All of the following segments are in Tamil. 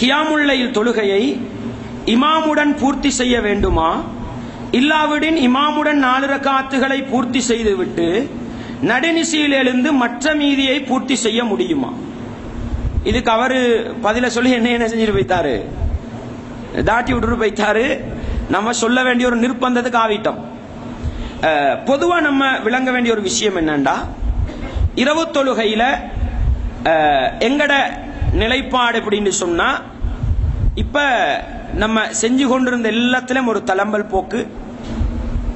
கியாமுல்லையில் தொழுகையை இமாமுடன் பூர்த்தி செய்ய வேண்டுமா? இல்லாவிடின் இமாமுடன் நாலு ரக்காத்துகளை பூர்த்தி செய்துவிட்டு நடுநிசையில் எழுந்து மற்ற மீதியை பூர்த்தி செய்ய முடியுமா? இதுக்கு அவரு பதில சொல்லி என்ன என்ன செஞ்சுட்டு போய்த்தாரு? தாட்டி விட்டுட்டு போய்த்தாரு. நம்ம சொல்ல வேண்டிய ஒரு நிர்பந்தத்துக்கு ஆவிட்டோம். பொதுவா நம்ம விளங்க வேண்டிய ஒரு விஷயம் என்னண்டா? இரவு தொழுகையில எங்கட நிலைப்பாடு அப்படின்னு சொன்னா இப்ப நம்ம செஞ்சு கொண்டிருந்த எல்லாத்திலும் ஒரு தளம்பல் போக்கு.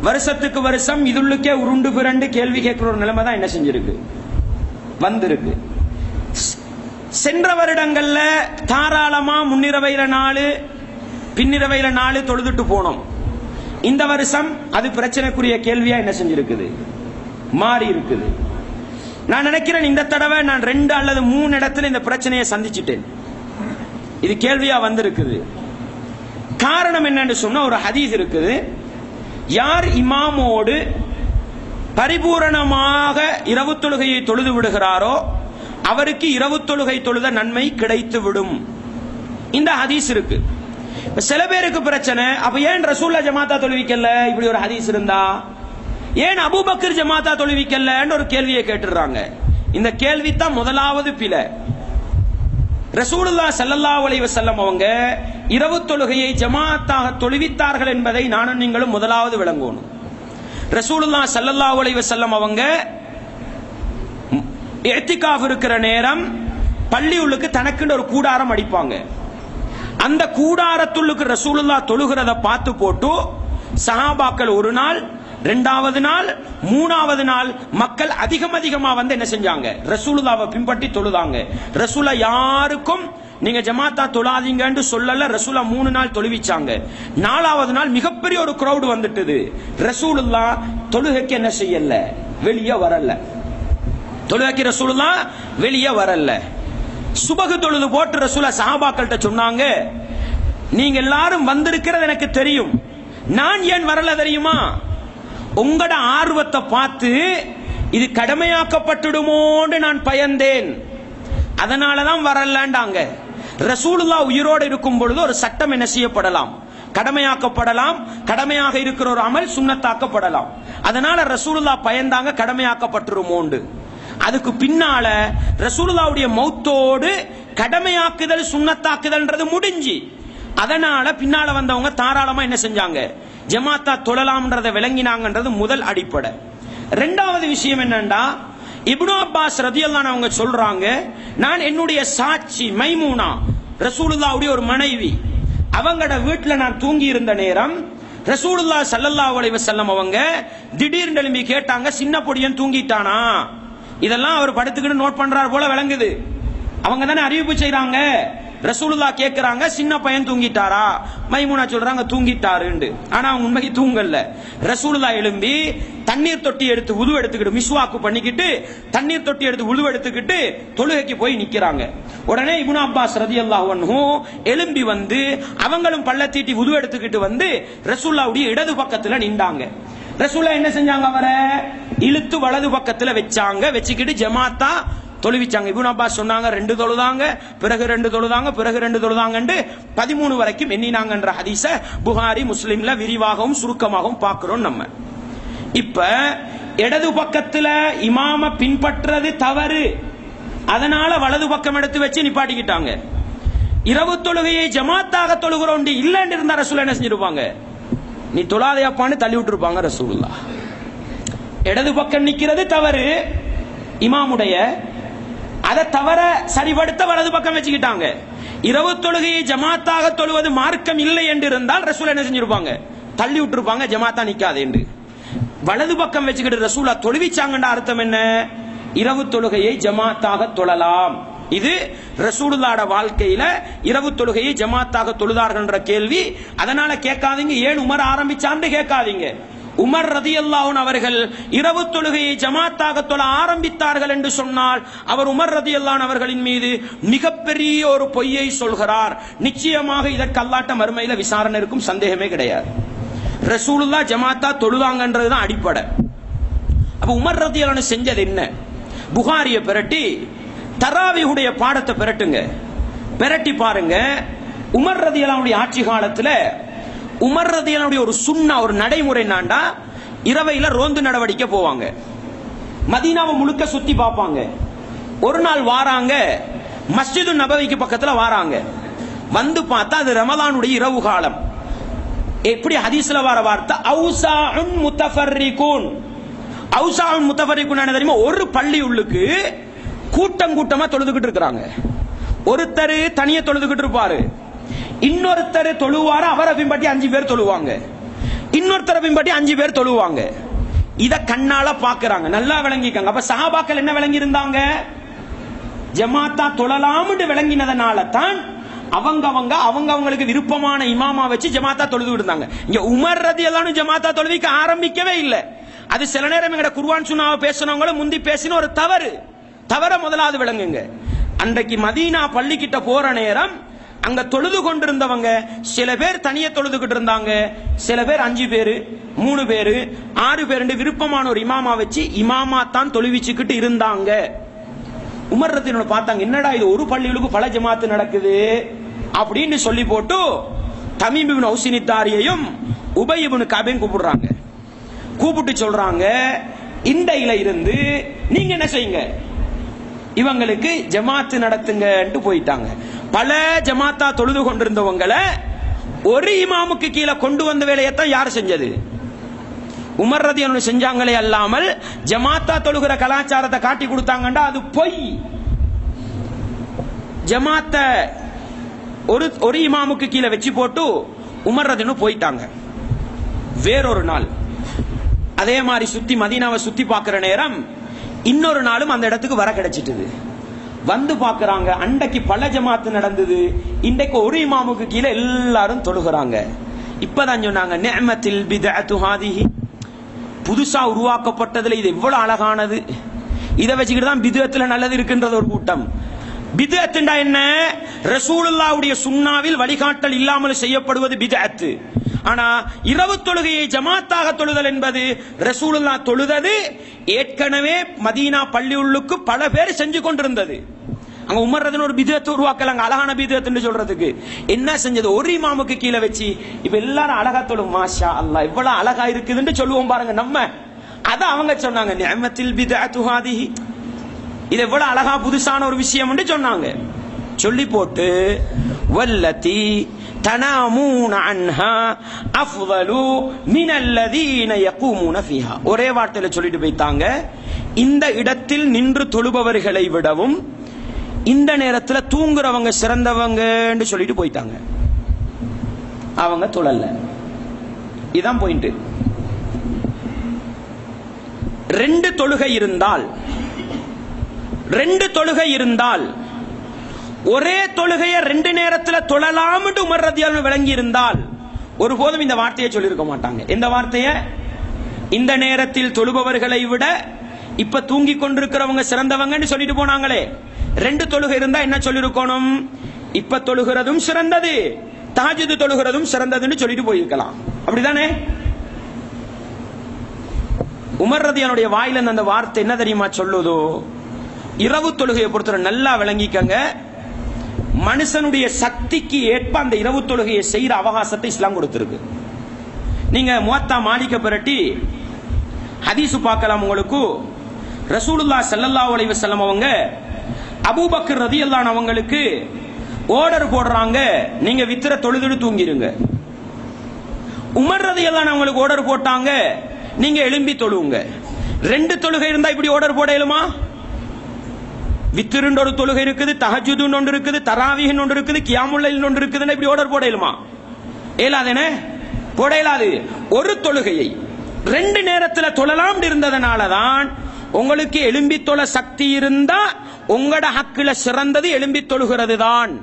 வருஷத்துக்கு வருஷம் இதுள்ளுக்கே உருண்டு பிறண்டு கேள்வி கேட்கிற ஒரு நிலைமை தான் என்ன செஞ்சிருக்கு? வந்திருக்கு. சென்ற வருடங்கள்ல தாராளமா முன்னிரவையில நாலு பின்னிரவையில நாலு தொழுதுட்டு போனோம். இந்த வருஷம் அது பிரச்சனைக்குரிய கேள்வியா என்ன செஞ்சிருக்குது? மாறி இருக்குது நான் நினைக்கிறேன் இந்த தடவை நான் ரெண்டு அல்லது மூணு இடத்துல இந்த பிரச்சனையை சந்திச்சிட்டேன். இது கேள்வியா வந்திருக்குது. காரணம் என்னன்னு சொன்னா ஒரு ஹதீஸ் இருக்குது. யார் இமாமோடு பரிபூரணமாக இரவு தொழுகையை தொழுது விடுகிறாரோ அவருக்கு இரவு தொழுகை தொழுத நன்மை கிடைத்து விடும். இந்த ஹதீஸ் இருக்கு. சில பேருக்கு பிரச்சனை அப்ப ஏன் ரசூல்லா ஜமாத்தா தொழுவிக்கல? இப்படி ஒரு ஹதீஸ் இருந்தா? ஏன் அபூபக்கர் ஜமாத்தா தொழுவிக்கல்லன்னு ஒரு கேள்வியை கேட்டுறாங்க இந்த கேள்வி தான் முதலாவது பிழை. ரசூலுல்லா சல்லல்லா அலைஹி செல்லம் அவங்க இரவு தொழுகையை ஜமாத்தாக தொழுவித்தார்கள் என்பதை நானும் நீங்களும் முதலாவது விளங்கணும். ரசூலுல்லா சல்லல்லா அலைஹி செல்லம் அவங்க எத்திகாஃப் இருக்கிற நேரம் பள்ளி உள்ளுக்கு தனக்குன்னு ஒரு கூடாரம் அடிப்பாங்க. அந்த கூடாரத்துள்ளுக்கு ரசூலுல்லா தொழுகிறத பார்த்து போட்டு சஹாபாக்கள் ஒரு நாள் ரெண்டாவது நாள் மூணாவது நாள் மக்கள் அதிகம் அதிகமா வந்து என்ன செஞ்சாங்க? ரசூலுதாவை பின்பற்றி தொழுதாங்க. ரசூலா யாருக்கும் நீங்க ஜமாத்தா தொழாதீங்கன்னு சொல்லல ரசூலா மூணு நாள் தொழுவிச்சாங்க. நாலாவது நாள் மிகப்பெரிய ஒரு க்ரௌடு வந்துட்டது. ரசூலுல்லா தொழுகைக்கு என்ன செய்யல? வெளியே வரல. தொழுகைக்கு ரசூலுல்லா வெளியே வரல. சுபகு தொழுது போட்டு ரசூலா சஹாபாக்கள்கிட்ட சொன்னாங்க நீங்க எல்லாரும் வந்திருக்கிறது எனக்கு தெரியும். நான் ஏன் வரல தெரியுமா? உங்களோட ஆர்வத்தை பார்த்து இது கடமையாக்கப்பட்டுடுமோன்னு நான் பயந்தேன். அதனாலதான் வரலாண்டாங்க ரசூலுல்லா உயிரோடு இருக்கும் பொழுது ஒரு சட்டம் என்ன செய்யப்படலாம்? கடமையாக்கப்படலாம். கடமையாக இருக்கிற ஒரு அமல் சுண்ணத்தாக்கப்படலாம். அதனால ரசூலுல்லா பயந்தாங்க கடமையாக்கப்பட்டுருமோண்டு. அதுக்கு பின்னால ரசூலுல்லாவுடைய மௌத்தோடு கடமையாக்குதல் சுண்ணத்தாக்குதல்ன்றது முடிஞ்சு. அதனால பின்னால வந்தவங்க தாராளமா என்ன செஞ்சாங்க? ஜமாத்தா தொழலாம்ன்றதை விளங்கினாங்கன்றது முதல் அடிப்படை. ரெண்டாவது விஷயம் என்னன்னா இப்னு அப்பாஸ் ரதியல்லான் அவங்க சொல்றாங்க நான் என்னுடைய சாட்சி மைமூனா ரசூலுல்லாவுடைய ஒரு மனைவி. அவங்களோட வீட்டுல நான் தூங்கி இருந்த நேரம் ரசூலுல்லா சல்லல்லா உலைவ செல்லம் அவங்க திடீர்னு எழும்பி கேட்டாங்க சின்ன பொடியன் தூங்கிட்டானா? இதெல்லாம் அவர் படுத்துக்கிட்டு நோட் பண்றாரு போல விளங்குது. அவங்க தானே அறிவிப்பு செய்யறாங்க ரசூலுல்லா கேக்குறாங்க சின்ன பையன் தூங்கிட்டாரா? மைமுனா சொல்றாங்க தூங்கிட்டாருண்டு. ஆனா அவங்க உண்மைக்கு தூங்கல. ரசூலுல்லா எழும்பி தண்ணீர் தொட்டி எடுத்து உது எடுத்துக்கிட்டு மிஸ்வாக்கு பண்ணிக்கிட்டு தண்ணீர் தொட்டி எடுத்து உது எடுத்துக்கிட்டு தொழுகைக்கு போய் நிக்கிறாங்க. உடனே இப்னு அப்பாஸ் ரதி அன்ஹு எழும்பி வந்து அவங்களும் பள்ளத்தீட்டி உது எடுத்துக்கிட்டு வந்து ரசூல்லாவுடைய இடது பக்கத்துல நின்றாங்க. ரசூல்லா என்ன செஞ்சாங்க அவரை? இழுத்து வலது பக்கத்துல வச்சாங்க. வச்சுக்கிட்டு ஜமாத்தா தொழுவிச்சாங்க. இபுன் அப்பாஸ் சொன்னாங்க ரெண்டு தொழுதாங்க பிறகு ரெண்டு தொழுதாங்க பிறகு ரெண்டு தொழுதாங்கன்னு பதிமூணு வரைக்கும் எண்ணினாங்கன்ற ஹதீஸ புகாரி முஸ்லீம்ல விரிவாகவும் சுருக்கமாகவும் பார்க்கிறோம் நம்ம. இப்ப இடது பக்கத்துல இமாம பின்பற்றது தவறு. அதனால வலது பக்கம் எடுத்து வச்சு நிப்பாட்டிக்கிட்டாங்க. இரவு தொழுகையை ஜமாத்தாக தொழுகிறோம் இல்லைன்னு இருந்தா ரசூல் என்ன செஞ்சிருப்பாங்க? நீ தொழாதையாப்பான்னு தள்ளி விட்டுருப்பாங்க ரசூல்லா இடது பக்கம் நிக்கிறது தவறு. இமாமுடைய அதை தவற சரிபடுத்த வலது பக்கம் வச்சுக்கிட்டாங்க. இரவு தொழுகையை ஜமாத்தாக தொழுவது மார்க்கம் இல்லை என்று இருந்தால் ரசூல் என்ன செஞ்சிருப்பாங்க? தள்ளி விட்டுருப்பாங்க ஜமாத்தா நிக்காது என்று. வலது பக்கம் வச்சுக்கிட்டு ரசூலா தொழுவிச்சாங்கன்ற அர்த்தம் என்ன? இரவு தொழுகையை ஜமாத்தாக தொழலாம். இது ரசூலுல்லாட வாழ்க்கையில இரவு தொழுகையை ஜமாத்தாக தொழுதார்கள் கேள்வி. அதனால கேட்காதீங்க ஏன் உமர் ஆரம்பிச்சான்னு கேட்காதீங்க. உமர் ரதியல்லாஹன் அவர்கள் இரவு தொழுகையை ஜமாத்தாக தொழ ஆரம்பித்தார்கள் என்று சொன்னால் அவர் உமர் ரதியல்லான் அவர்களின் மீது மிகப்பெரிய ஒரு பொய்யை சொல்கிறார். நிச்சயமாக இதற்கு அல்லாட்ட மறுமையில விசாரணை இருக்கும் சந்தேகமே கிடையாது. ரசூலுல்லா ஜமாத்தா தொழுதாங்கன்றது தான் அடிப்படை. அப்ப உமர் ரதியல்லான் செஞ்சது என்ன? புகாரிய பிரட்டி தராவியுடைய பாடத்தை பெரட்டுங்க. பெரட்டி பாருங்க உமர் ரதியலாவுடைய ஆட்சி காலத்துல உமர் ஒரு சுண்ணா ஒரு நடைமுறை நாண்டா இரவையில ரோந்து நடவடிக்கை போவாங்க. மதீனாவை முழுக்க சுத்தி பார்ப்பாங்க. ஒரு நாள் வாராங்க. மஸ்ஜிது நபவிக்கு பக்கத்துல வாராங்க. வந்து பார்த்தா அது ரமலானுடைய இரவு காலம். எப்படி ஹதீஸ்ல வர வார்த்தை? அவுசாஉன் முத்தஃபர்ரிகூன். அவுசாஉன் முத்தஃபர்ரிகூன் என்ன தெரியுமா? ஒரு பள்ளி உள்ளுக்கு கூட்டம் கூட்டமா தொழுதுகிட்டு இருக்கிறாங்க. ஒருத்தர் தனியா தொழுதுகிட்டு இருப்பாரு. இன்னொருத்தர் தொழுவார? அவரை பின்பற்றி அஞ்சு பேர் தொழுவாங்க. இன்னொருத்தரை பின்பற்றி அஞ்சு பேர் தொழுவாங்க. இத கண்ணால பாக்குறாங்க. நல்லா விளங்கிக்காங்க. அப்ப சஹாபாக்கள் என்ன விளங்கி இருந்தாங்க ஜமாத்தா தொழலாம்னு விளங்கினதனால தான் அவங்க அவங்க அவங்க அவங்களுக்கு விருப்பமான இமாமா வச்சு ஜமாத்தா தொழுது இருந்தாங்க இங்க உமர் ரதி எல்லாம் ஜமாத்தா தொழுவிக்க ஆரம்பிக்கவே இல்லை. அது சில நேரம் எங்கட குர்வான் சுனாவை பேசினவங்களும் முந்தி பேசின ஒரு தவறு. தவற முதலாவது விளங்குங்க. அன்றைக்கு மதீனா பள்ளிக்கிட்ட போற நேரம் அங்க தொழுது கொண்டிருந்தவங்க சில பேர் தனியே தொழுதுகிட்டு இருந்தாங்க. சில பேர் அஞ்சு பேரு மூணு பேரு ஆறு பேருண்டு விருப்பமான ஒரு இமாமா வச்சு இமாமா தான் தொழுவிச்சுக்கிட்டு இருந்தாங்க. உமர் ரத்தினோட பார்த்தாங்க என்னடா இது ஒரு பள்ளிகளுக்கு பல ஜமாத்து நடக்குது? அப்படின்னு சொல்லி போட்டு தமீம் இப்னு ஔசினித்தாரியையும் உபய் இப்னு கபையும் கூப்பிடுறாங்க. கூப்பிட்டு சொல்றாங்க இண்டையில இருந்து நீங்க என்ன செய்யுங்க? இவங்களுக்கு ஜமாத்து நடத்துங்கன்ட்டு போயிட்டாங்க. பல ஜமாத்தா தொழுது கொண்டிருந்தவங்களை ஒரு இமாமுக்கு கீழே கொண்டு வந்த வேலையத்தான் யார் செஞ்சது? உமர் ரதி செஞ்சாங்களே அல்லாமல் ஜமாத்தா தொழுகிற கலாச்சாரத்தை காட்டி கொடுத்தாங்கண்டா அது பொய். ஜமாத்த ஒரு ஒரு இமாமுக்கு கீழே வச்சு போட்டு உமர் ரதினு போயிட்டாங்க. வேறொரு நாள். அதே மாதிரி சுத்தி மதீனாவை சுத்தி பார்க்கிற நேரம் இன்னொரு நாளும் அந்த இடத்துக்கு வர கிடைச்சிட்டுது. வந்து பாக்குறாங்க அன்றைக்கு பல ஜமாத்து நடந்தது. இன்றைக்கு ஒரு இமாமுக்கு கீழே எல்லாரும் தொழுகிறாங்க. இப்பதான் சொன்னாங்க நிஅமத்தில் பிதஅத்து புதுசா உருவாக்கப்பட்டதுல இது எவ்வளவு அழகானது. இதை வச்சுக்கிட்டு தான் பிதுவத்துல நல்லது இருக்கின்றது ஒரு கூட்டம். பிதுஅத்துண்டா என்ன? ரசூலுல்லாவுடைய சுண்ணாவில் வழிகாட்டல் இல்லாமல் செய்யப்படுவது பிதுஅத்து. ஆனா இரவு தொழுகையை ஜமாத்தாக தொழுதல் என்பது ரசூலுல்லா தொழுதது. ஏற்கனவே மதீனா பள்ளியுள்ளுக்கு பல பேர் செஞ்சு கொண்டிருந்தது. அங்க உமர்றதுன்னு ஒரு பிதுவத்தை உருவாக்கலாங்க அழகான பிதத்துன்னு சொல்றதுக்கு. என்ன செஞ்சது? ஒரு இமாமுக்கு கீழே வச்சு இப்ப எல்லாரும் அழகா தொழும் மாஷா அல்லா இவ்வளவு அழகா இருக்குதுன்னு சொல்லுவோம் பாருங்க நம்ம. அத அவங்க சொன்னாங்க நியமத்தில் பிதஅத்து துஹாதி இது எவ்வளவு அழகா புதுசான ஒரு விஷயம் சொன்னாங்க. சொல்லி போட்டு வல்லதி தனாமூன அன்ஹா அஃதலு மின் யகூமுன ஒரே வார்த்தையில சொல்லிட்டு போய்த்தாங்க இந்த இடத்தில் நின்று தொழுபவர்களை விடவும் இந்த நேரத்தில் தூங்குறவங்க சிறந்தவங்கன்னு சொல்லிட்டு போயிட்டாங்க. அவங்க தொழல இதான் பாயிண்ட் ரெண்டு தொழுகை இருந்தால் ரெண்டு தொழுகை இருந்தால் ஒரே தொழுகையை ரெண்டு நேரத்தில் தொழலாம்னு உமர் ரதியால் விளங்கி இருந்தால் ஒருபோதும் இந்த வார்த்தையை சொல்லியிருக்க மாட்டாங்க. எந்த வார்த்தையை? இந்த நேரத்தில் தொழுபவர்களை விட இப்ப தூங்கி கொண்டிருக்கிறவங்க சிறந்தவங்கன்னு சொல்லிட்டு போனாங்களே ரெண்டு தொழுகை இருந்தா என்ன சொல்லிருக்கணும்? இப்ப தொழுகிறதும் சிறந்தது. தாஜிது தொழுகிறதும் சிறந்ததுன்னு சொல்லிட்டு போயிருக்கலாம். அப்படிதானே? உமர் ரதியானுடைய வாயில அந்த வார்த்தை என்ன தெரியுமா சொல்லுதோ? இரவு தொழுகையை பொறுத்தவரை நல்லா விளங்கிக்கங்க. மனுஷனுடைய சக்திக்கு ஏற்ப அந்த இரவு தொழுகையை செய்யற அவகாசத்தை இஸ்லாம் கொடுத்திருக்கு. நீங்க முவத்தா மாலிக்க பிரட்டி ஹதீசு பார்க்கலாம் உங்களுக்கு. ரசூலுல்லா செல்லல்லா அலைஹி செல்லம் அவங்க அபூபக்கர் எல்லாம் அவங்களுக்கு ஓர்டர் போடுறாங்க. நீங்க வித்திர தொழுதுடு தூங்கிருங்க. உமர் எல்லாம் அவங்களுக்கு ஓர்டர் போட்டாங்க. நீங்க எழும்பி தொழுவுங்க. ரெண்டு தொழுகை இருந்தா இப்படி ஓர்டர் போட இயலுமா? வித்திருன்ற ஒரு தொழுகை இருக்குது தஹஜுதுன்னு ஒன்று இருக்குது தராவிகன் ஒன்று இருக்குது கியாமுல்லைல் ஒன்று இருக்குதுன்னு இப்படி ஓர்டர் போட இயலுமா? இயலாதேனே போட இயலாது. ஒரு தொழுகையை ரெண்டு நேரத்தில் தொழலாம் இருந்ததனால தான் உங்களுக்கு எலும்பி தொழ சக்தி இருந்தா உங்களோட ஹக்கில சிறந்தது எலும்பி தொழுகிறது தான்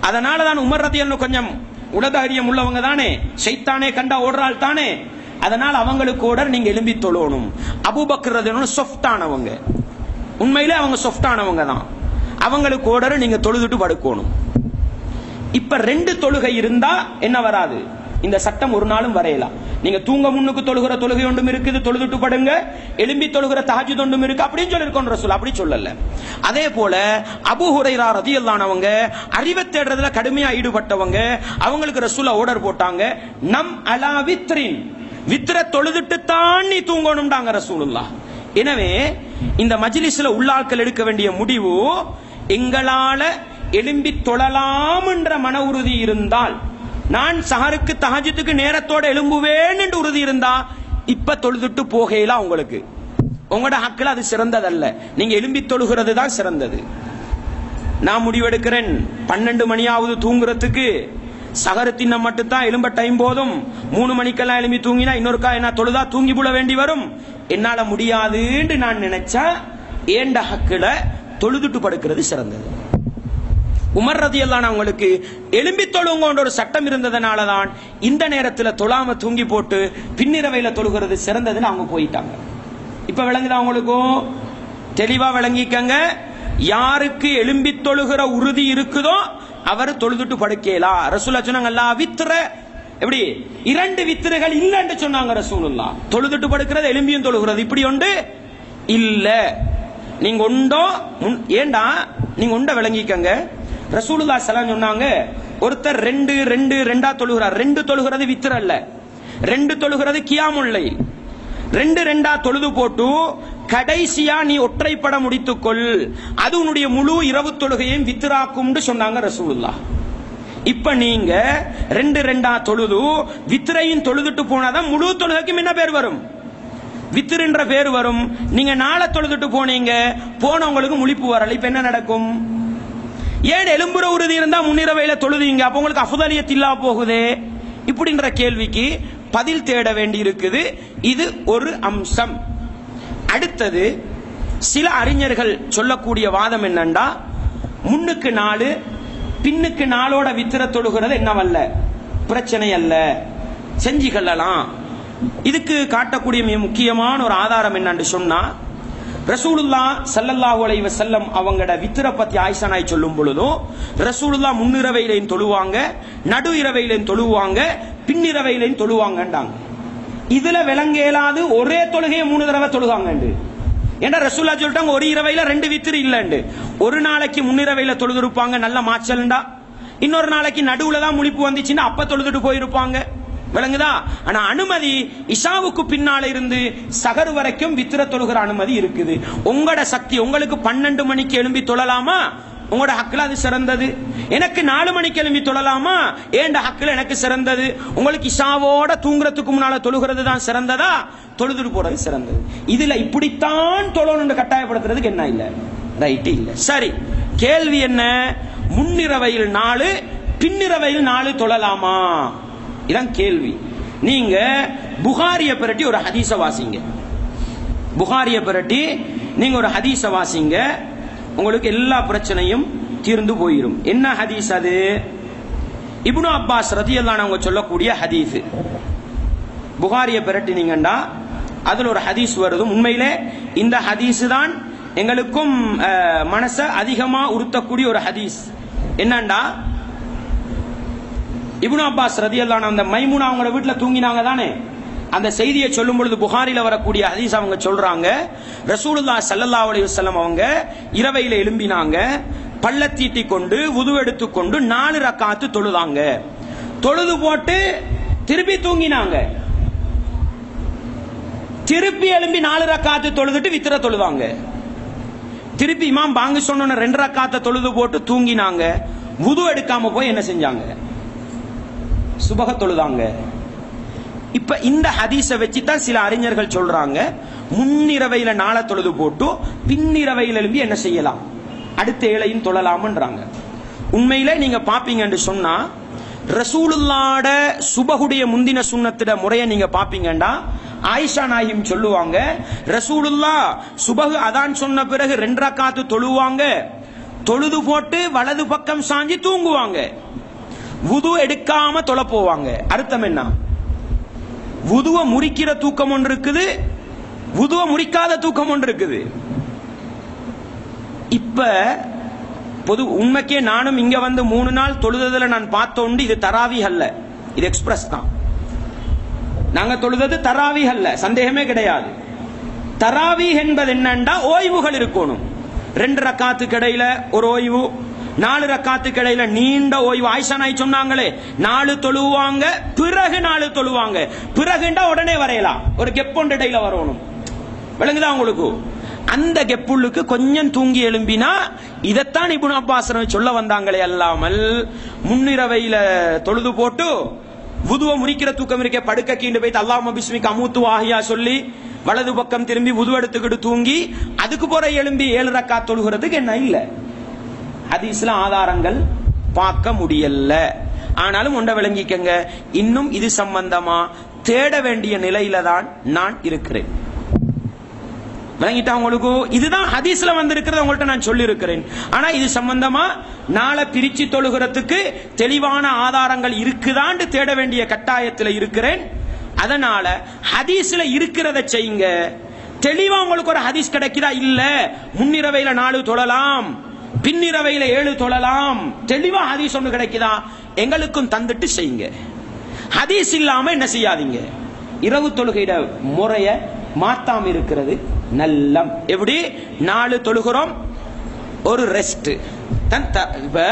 அதனால தான் உமர் ரதியல் கொஞ்சம் உலதரியம் உள்ளவங்க தானே சைத்தானே கண்டா ஓடுறாள் தானே. அதனால அவங்களுக்கு கூட நீங்க எலும்பி தொழணும் அபூபக்கர் சொஃப்டானவங்க. உண்மையிலே அவங்க சொஃப்டானவங்க தான். அவங்களுக்கு ஓடர் நீங்க தொழுதுட்டு படுக்கணும். இப்ப ரெண்டு தொழுகை இருந்தா என்ன வராது? இந்த சட்டம் ஒரு நாளும் வரையலாம் நீங்க தூங்க முன்னுக்கு தொழுகிற தொழுகை ஒன்றும் இருக்குது தொழுதுட்டு படுங்க. எலும்பி தொழுகிற தஹஜுத் ஒன்றும் இருக்கு. அப்படின்னு சொல்லியிருக்கோம் ரசூல். அப்படி சொல்லல. அதே போல அபு ஹுரைரா ரதியல்லானவங்க அறிவை தேடுறதுல கடுமையா ஈடுபட்டவங்க அவங்களுக்கு ரசூலா ஓர்டர் போட்டாங்க. நம் அலா வித்ரின். வித்ர தொழுதுட்டு தான் நீ தூங்கணும்டாங்க ரசூலுல்லா எனவே இந்த மஜ்லிஸ்ல உள்ளாட்கள் எடுக்க வேண்டிய முடிவு எங்களால எலும்பி தொழலாம் என்ற மன உறுதி இருந்தால் நான் சஹருக்கு தஹஜத்துக்கு நேரத்தோட எழும்புவேன் என்று உறுதி இருந்தா இப்ப தொழுதுட்டு போகையில உங்களுக்கு. உங்களோட ஹக்கில் அது சிறந்ததல்ல. நீங்க எழும்பி தொழுகிறது தான் சிறந்தது. நான் முடிவெடுக்கிறேன். பன்னெண்டு மணியாவது தூங்குறதுக்கு சகரத்தின் மட்டும்தான் எலும்ப டைம் போதும். மூணு மணிக்கெல்லாம் எலும்பி தூங்கினா இன்னொருக்கா என்ன தொழுதா தூங்கி புல வேண்டி வரும். என்னால முடியாதுன்னு நான் நினைச்சா ஏண்ட ஹக்கில தொழுதுட்டு படுக்கிறது சிறந்தது. உமர் ரதி அவங்களுக்கு எலும்பி தொழுங்கோன்ற ஒரு சட்டம் இருந்ததுனால தான் இந்த நேரத்தில் தொழாம தூங்கி போட்டு பின்னிரவையில தொழுகிறது சிறந்ததுன்னு அவங்க போயிட்டாங்க. இப்ப விளங்குதா அவங்களுக்கும் தெளிவா விளங்கிக்கங்க. யாருக்கு எலும்பி தொழுகிற உறுதி இருக்குதோ அவர் தொழுதுட்டு படுக்கலா ரசூலா சொன்னாங்கல்ல வித்திர எப்படி? இரண்டு வித்திரைகள் இல்லைன்னு சொன்னாங்க ரசூலுல்லா தொழுதுட்டு படுக்கிறது எலும்பியும் தொழுகிறது. இப்படி உண்டு? இல்ல. நீங்க உண்டோ? ஏண்டா? நீங்க உண்ட விளங்கிக்கங்க. ரசூலுல்லா சலாம் சொன்னாங்க ஒருத்தர் ரெண்டு ரெண்டு ரெண்டா தொழுகிறார். ரெண்டு தொழுகிறது வித்திர அல்ல. ரெண்டு தொழுகிறது கியாமுல்லை ரெண்டு ரெண்டா தொழுது போட்டு கடைசியா நீ ஒற்றைப்பட முடித்துக்கொள். அது உன்னுடைய முழு இரவு தொழுகையும் வித்திராக்கும் சொன்னாங்க ரசூலுல்லா இப்ப நீங்க ரெண்டு ரெண்டா தொழுது வித்திரையும் தொழுதுட்டு போனாதான் முழு தொழுகைக்கும் என்ன பேர் வரும்? வித்திருன்ற பேர் வரும். நீங்க நாளை தொழுதுட்டு போனீங்க போனவங்களுக்கு முழிப்பு வரல. இப்ப என்ன நடக்கும்? ஏன் எலும்புற உறுதி இருந்தா முன்னிரவையில தொழுதீங்க? அப்ப உங்களுக்கு அஃதலியத் இல்லா போகுதே. இப்படின்ற கேள்விக்கு பதில் தேட வேண்டி இருக்குது இது ஒரு அம்சம். அடுத்தது சில அறிஞர்கள் சொல்லக்கூடிய வாதம் என்னண்டா? முன்னுக்கு நாலு பின்னுக்கு நாளோட வித்திர தொழுகிறது என்னவல்ல? பிரச்சனை அல்ல. செஞ்சு கொள்ளலாம். இதுக்கு காட்டக்கூடிய மிக முக்கியமான ஒரு ஆதாரம் என்னன்னு சொன்னா ரசூலுல்லா சல்லல்லாஹு அலைவ செல்லம் அவங்களோட வித்திர பத்தி ஆயிஷா சொல்லும் பொழுதும் ரசூலுல்லா முன்னிரவையிலையும் தொழுவாங்க நடு இரவையிலையும் தொழுவாங்க பின்னிரவையிலையும் தொழுவாங்கண்டாங்க இதுல விளங்கேலாது ஒரே தொழுகையை மூணு தடவை தொழுகாங்க ஏன்னா ரசூல்லா சொல்லிட்டாங்க ஒரு இரவையில ரெண்டு வித்திரு இல்லண்டு. ஒரு நாளைக்கு முன்னிரவையில தொழுதுருப்பாங்க நல்ல மாச்சல்ண்டா. இன்னொரு நாளைக்கு நடுவுல தான் முழிப்பு வந்துச்சுன்னா அப்ப தொழுதுட்டு போயிருப்பாங்க. விளங்குதா? ஆனா அனுமதி இஷாவுக்கு பின்னால இருந்து சகர் வரைக்கும் வித்திர தொழுகிற அனுமதி இருக்குது. உங்களோட சக்தி உங்களுக்கு பன்னெண்டு மணிக்கு எழும்பி தொழலாமா? உங்களோட ஹக்கில் அது சிறந்தது. எனக்கு நாலு மணிக்கு எழும்பி தொழலாமா? ஏண்ட ஹக்கில் எனக்கு சிறந்தது? உங்களுக்கு இஷாவோட தூங்குறதுக்கு முன்னால தொழுகிறது தான் சிறந்ததா? தொழுதுட்டு போறது சிறந்தது. இதுல இப்படித்தான் தொழணும் கட்டாயப்படுத்துறதுக்கு என்ன இல்ல? ரைட் இல்ல. சரி. கேள்வி என்ன? முன்னிரவையில் நாலு பின்னிரவையில் நாலு தொழலாமா? இதான் கேள்வி. நீங்க புகாரிய பிரட்டி ஒரு ஹதீஸ வாசிங்க. புகாரிய பிரட்டி நீங்க ஒரு ஹதீஸ வாசிங்க உங்களுக்கு எல்லா பிரச்சனையும் தீர்ந்து போயிடும் என்ன ஹதீஸ் அது? இப்னு அப்பாஸ் ரதியல்லானவங்க சொல்லக்கூடிய ஹதீஸ். புகாரிய பிரட்டினீங்கண்டா அதுல ஒரு ஹதீஸ் வருது. உண்மையிலே இந்த ஹதீஸ் தான் எங்களுக்கும் மனசை மனச அதிகமா உறுத்தக்கூடிய ஒரு ஹதீஸ். என்னண்டா? இபுன் அப்பாஸ் ரதியல்லான அந்த மைமுனா அவங்களோட வீட்டுல தூங்கினாங்க தானே? அந்த செய்தியை சொல்லும் பொழுது புகாரில வரக்கூடிய ஹதீஸ் அவங்க சொல்றாங்க. ரசூலுல்லா சல்லல்லா அலி வல்லம் அவங்க இரவையில எழும்பினாங்க. பள்ளத்தீட்டி கொண்டு உது எடுத்துக்கொண்டு நாலு ரக்காத்து தொழுதாங்க. தொழுது போட்டு திருப்பி தூங்கினாங்க. திருப்பி எழும்பி நாலு ரக்காத்து தொழுதுட்டு வித்திர தொழுதாங்க. திருப்பி இமாம் பாங்கு சொன்ன ரெண்டு ரக்காத்த தொழுது போட்டு தூங்கினாங்க. உது எடுக்காம போய் என்ன செஞ்சாங்க? சுபக தொழுதாங்க. இப்ப இந்த ஹதீஸை வச்சு தான் சில அறிஞர்கள் சொல்றாங்க. முன்னிரவையில நாளை தொழுது போட்டு பின்னிரவையில் எழும்பி என்ன செய்யலாம்? அடுத்த ஏழையும் தொழலாம்ன்றாங்க. உண்மையில நீங்க பாப்பீங்கன்னு சொன்னா ரசூலுல்லாட சுபகுடைய முந்தின சுண்ணத்திட முறையை நீங்க பாப்பீங்கன்னா ஆயிஷா நாயும் சொல்லுவாங்க ரசூலுல்லா சுபகு அதான் சொன்ன பிறகு ரெண்டரை காத்து தொழுவாங்க. தொழுது போட்டு வலது பக்கம் சாஞ்சி தூங்குவாங்க. வுது எடுக்காம தொலை போவாங்க. அர்த்தம் என்ன? வுதுவ முறிக்கிற தூக்கம் ஒன்று இருக்குது வுதுவ முறிக்காத தூக்கம் ஒன்று இருக்குது. இப்ப பொது உண்மைக்கே நானும் இங்க வந்து மூணு நாள் தொழுததுல நான் பார்த்தோண்டு இது தராவி அல்ல. இது எக்ஸ்பிரஸ் தான். நாங்க தொழுதது தராவி அல்ல. சந்தேகமே கிடையாது. தராவி என்பது என்னண்டா? ஓய்வுகள் இருக்கணும். ரெண்டு ரக்காத்துக்கு இடையில ஒரு ஓய்வு நாலு ரக்காத்துக்கு இடையில நீண்ட ஓய்வு. ஆயிஷா நாய் சொன்னாங்களே நாலு தொழுவாங்க பிறகு நாலு தொழுவாங்க. பிறகுண்டா உடனே வரையலாம். ஒரு கெப்பொண்டு இடையில வரணும். விளங்குதா உங்களுக்கு? அந்த கெப்புள்ளுக்கு கொஞ்சம் தூங்கி எழும்பினா இதைத்தான் இபுன் அப்பாஸ் சொல்ல வந்தாங்களே அல்லாமல் முன்னிரவையில தொழுது போட்டு புதுவ முறிக்கிற தூக்கம் இருக்க படுக்க கீண்டு போய் அல்லாம பிஸ்மிக்கு அமுத்து வாகியா சொல்லி வலது பக்கம் திரும்பி உது எடுத்துக்கிட்டு தூங்கி அதுக்கு போற எழும்பி ஏழு ரக்கா தொழுகிறதுக்கு என்ன இல்லை? ஹதீஸ்ல ஆதாரங்கள் பார்க்க முடியல. ஆனாலும் ஒன்றை விளங்கிக்கங்க இன்னும் இது சம்பந்தமா தேட வேண்டிய நிலையில தான் நான் இருக்கிறேன். விளங்கிட்டா உங்களுக்கு? இதுதான் ஹதீஸ்ல வந்திருக்கிறது உங்கள்ட்ட நான் சொல்லி இருக்கிறேன் ஆனா இது சம்பந்தமா நாளை பிரிச்சு தொழுகிறதுக்கு தெளிவான ஆதாரங்கள் இருக்குதான்னு தேட வேண்டிய கட்டாயத்தில் இருக்கிறேன். அதனால ஹதீஸ்ல இருக்கிறத செய்யுங்க. தெளிவா உங்களுக்கு ஒரு ஹதீஸ் கிடைக்குதா? இல்ல. முன்னிரவையில நாலு தொழலாம். பின்னிரவையில ஏழு தொழலாம். தெளிவா ஹதீஸ் ஒன்று கிடைக்குதா? எங்களுக்கும் தந்துட்டு செய்யுங்க. ஹதீஸ் இல்லாம என்ன செய்யாதீங்க? இரவு தொழுகையிட முறைய மாத்தாம இருக்கிறது நல்லம். எப்படி? நாலு தொழுகிறோம் ஒரு ரெஸ்ட் இப்ப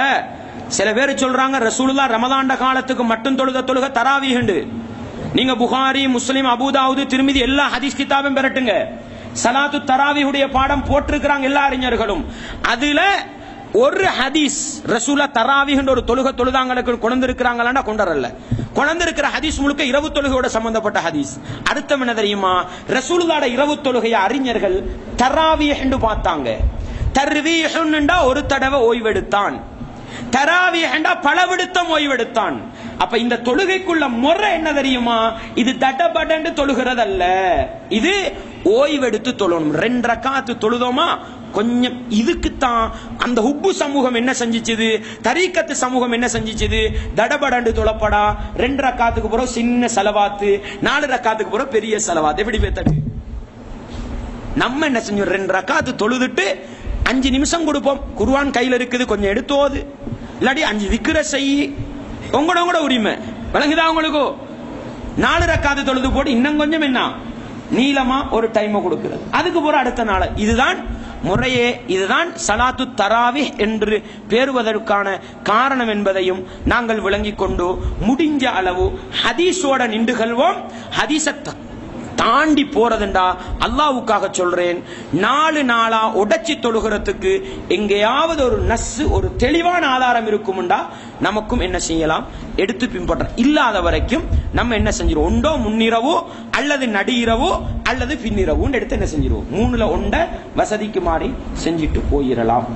சில பேர் சொல்றாங்க ரசூலுல்லா ரமதாண்ட காலத்துக்கு மட்டும் தொழுக தொழுக தராவிஹண்டு நீங்க புகாரி முஸ்லிம் அபுதாவுது திருமிதி எல்லா ஹதீஸ் கிதாபும் பெறட்டுங்க. சலாத்து தராவியுடைய பாடம் போட்டிருக்கிறாங்க எல்லா அறிஞர்களும். அதுல ஒரு ஹதீஸ் ரசூலா தராவிகின்ற ஒரு தொழுக தொழுதாங்களுக்கு கொண்டு இருக்கிறாங்களா கொண்டரல்ல கொண்டு இருக்கிற ஹதீஸ் முழுக்க இரவு தொழுகையோட சம்பந்தப்பட்ட ஹதீஸ். அர்த்தம் என்ன தெரியுமா? ரசூலுதாட இரவு தொழுகைய அறிஞர்கள் தராவி என்று பார்த்தாங்க. தர்வீஹுண்டா ஒரு தடவை ஓய்வெடுத்தான். தராவியண்டா பலவிடுத்தம் ஓய்வெடுத்தான். அப்ப இந்த தொழுகைக்குள்ள முறை என்ன தெரியுமா? இது தடபடன்னு தொழுகிறது அல்ல இது ஓய்வெடுத்து தொழணும். ரெண்டு ரக்காத்து தொழுதோமா? கொஞ்சம் இதுக்குத்தான் அந்த உப்பு சமூகம் என்ன செஞ்சிச்சுது? தரீக்கத்து சமூகம் என்ன செஞ்சிச்சுது? தடபடண்டு தொழப்படா. ரெண்டு ரக்காத்துக்கு பிறகு சின்ன செலவாத்து. நாலு ரக்காத்துக்கு பிறகு பெரிய செலவாத்து. எப்படி பேத்தடு நம்ம என்ன செஞ்சோம்? ரெண்டு ரக்காத்து தொழுதுட்டு அஞ்சு நிமிஷம் கொடுப்போம். குருவான் கையில இருக்குது கொஞ்சம் எடுத்தோது. இல்லாட்டி அஞ்சு விக்கிர செய். உங்களோட கூட உரிமை. விளங்குதா உங்களுக்கு? நாலு ரக்காத்து தொழுது போட்டு இன்னும் கொஞ்சம் என்ன? நீளமா ஒரு டைம் கொடுக்கிறது. அதுக்கு போற அடுத்த நாள். இதுதான் முறையே இதுதான் சலாத்து தராவி என்று பேருவதற்கான காரணம் என்பதையும் நாங்கள் விளங்கிக் கொண்டு முடிஞ்ச அளவு ஹதீஸோட நின்றுகள்வோம். ஹதீசத்தை தாண்டி போறதுண்டா அல்லாவுக்காக சொல்றேன். நாலு நாளா உடைச்சி தொழுகிறதுக்கு எங்கேயாவது ஒரு நஸ்ஸு ஒரு தெளிவான ஆதாரம் இருக்கும்டா நமக்கும் என்ன செய்யலாம்? எடுத்து பின்பற்ற இல்லாத வரைக்கும் நம்ம என்ன செஞ்சிருவோம்? ஒண்டோ முன்னிரவோ அல்லது நடுஇரவோ அல்லது பின்னிரவோன்னு எடுத்து என்ன செஞ்சிருவோம்? மூணுல ஒண்ட வசதிக்கு மாறி செஞ்சுட்டு போயிடலாம்